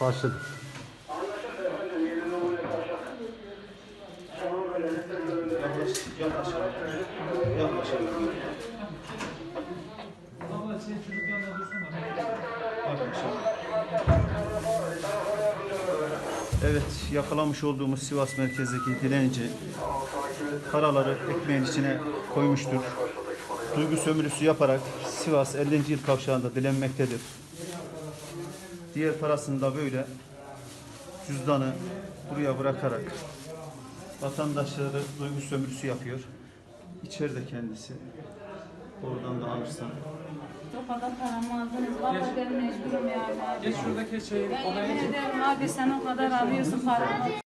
Başladı. Evet, yakalamış olduğumuz Sivas merkezdeki dilenci paraları ekmeğin içine koymuştur. Duygu sömürüsü yaparak Sivas 50. yıl kavşağında dilenmektedir. Diğer parasını da böyle cüzdanı buraya bırakarak vatandaşları duygu sömürüsü yapıyor. İçeride kendisi. Oradan da alırsan. O kadar paramı aldınız. Valla ben mecburum yani. Geç şuradaki şeyi Ben odaya yemin ederim abi sen o kadar alıyorsun paramı.